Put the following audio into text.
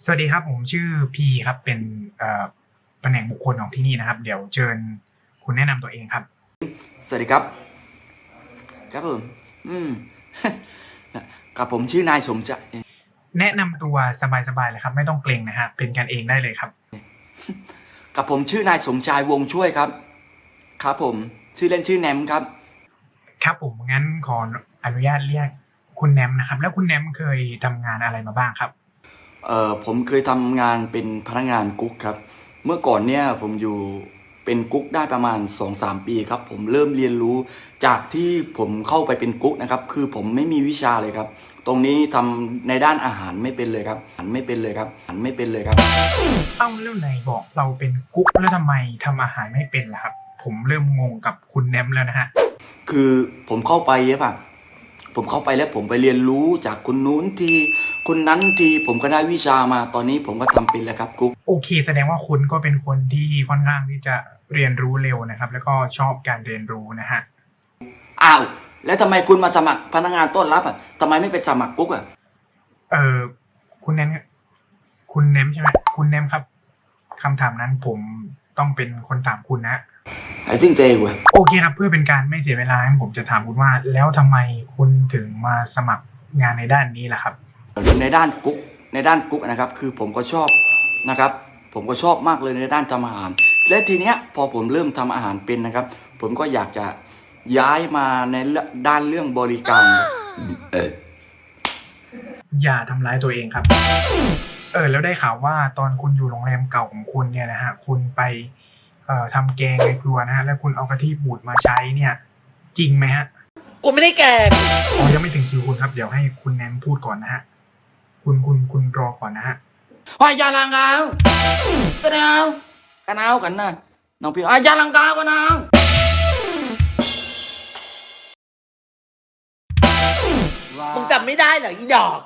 สวัสดีครับ ผมชื่อพีครับเป็นเอ่อตำแหน่งบุคคลของที่นี่นะครับ เดี๋ยวเชิญคุณแนะนำตัวเองครับ สวัสดีครับ ครับผมอืมกับผมชื่อนายสมศักดิ์แนะนำตัวสบายๆเลยครับ ไม่ต้องเกรงนะฮะเป็นกันเองได้เลยครับ กับผมชื่อนายสมชายวงช่วยครับ ครับผมชื่อเล่นชื่อแนมครับ ครับผมงั้นขออนุญาตเรียกคุณแนมนะครับ แล้วคุณแนมเคยทำงานอะไรมาบ้างครับ เอ่อผมเคยทำงานเป็นพนักงานกุ๊กครับ เมื่อก่อนเนี่ยผมอยู่เป็นกุ๊กได้ประมาณ2อสปีครับ ผมเริ่มเรียนรู้จากที่ผมเข้าไปเป็นกุ๊กนะครับ คือผมไม่มีวิชาเลยครับ ตรงนี้ทำในด้านอาหารไม่เป็นเลยครับอาหารไม่เป็นเลยครับอาหารไม่เป็นเลยครับ เอ้าแล้วไหนบอกเราเป็นกุ๊กแล้วทำไมทำอาหารไม่เป็นล่ะครับ ผมเริ่มงงกับคุณแนมแล้วนะฮะ คือผมเข้าไปใช่ปะผมเข้าไปแล้วผมไปเรียนรู้จากคนนู้นที คนนั้นทีผมก็ได้วิชามาตอนนี้ผมก็ทำเป็นแล้วครับกุ๊กโอเค แสดงว่าคุณก็เป็นคนที่ค่อนข้างที่จะเรียนรู้เร็วนะครับ แล้วก็ชอบการเรียนรู้นะฮะอ้าวแล้วทำไมคุณมาสมัครพนักงานต้อนรับอะทำไมไม่ไปสมัครกุ๊กอะเออคุณแนมคุณแนมใช่ไหมคุณแนมครับคำถามนั้นผมต้องเป็นคนถามคุณนะไอ้จริงเจเว้ยโอเคครับเพื่อเป็นการไม่เสียเวลางั้นผมจะถามคุณว่า แล้วทำไมคุณถึงมาสมัครงานในด้านนี้ล่ะครับ ในด้านกุ๊กในด้านกุ๊กนะครับ คือผมก็ชอบนะครับ ผมก็ชอบมากเลยในด้านทำอาหาร และทีเนี้ยพอผมเริ่มทำอาหารเป็นนะครับ ผมก็อยากจะย้ายมาในด้านเรื่องบริการเอออย่าทำร้ายตัวเองครับ เออ แล้วได้ข่าวว่าตอนคุณอยู่โรงแรมเก่าของคุณเนี่ยนะฮะ คุณไปเอ่อทำแกงในครัวนะฮะ แล้วคุณเอากะทิบูดมาใช้เนี่ย จริงไหมฮะ กูไม่ได้แกงอ๋อยังไม่ถึงคิวคุณครับ เดี๋ยวให้คุณแนมพูดก่อนนะฮะ คุณคุณคุณรอก่อนนะฮะว่ายาลังกาวกันเอากันเอากันนะน้องพี่อะยาลังกาวกันเอามึงจำไม่ได้เหรออีดอก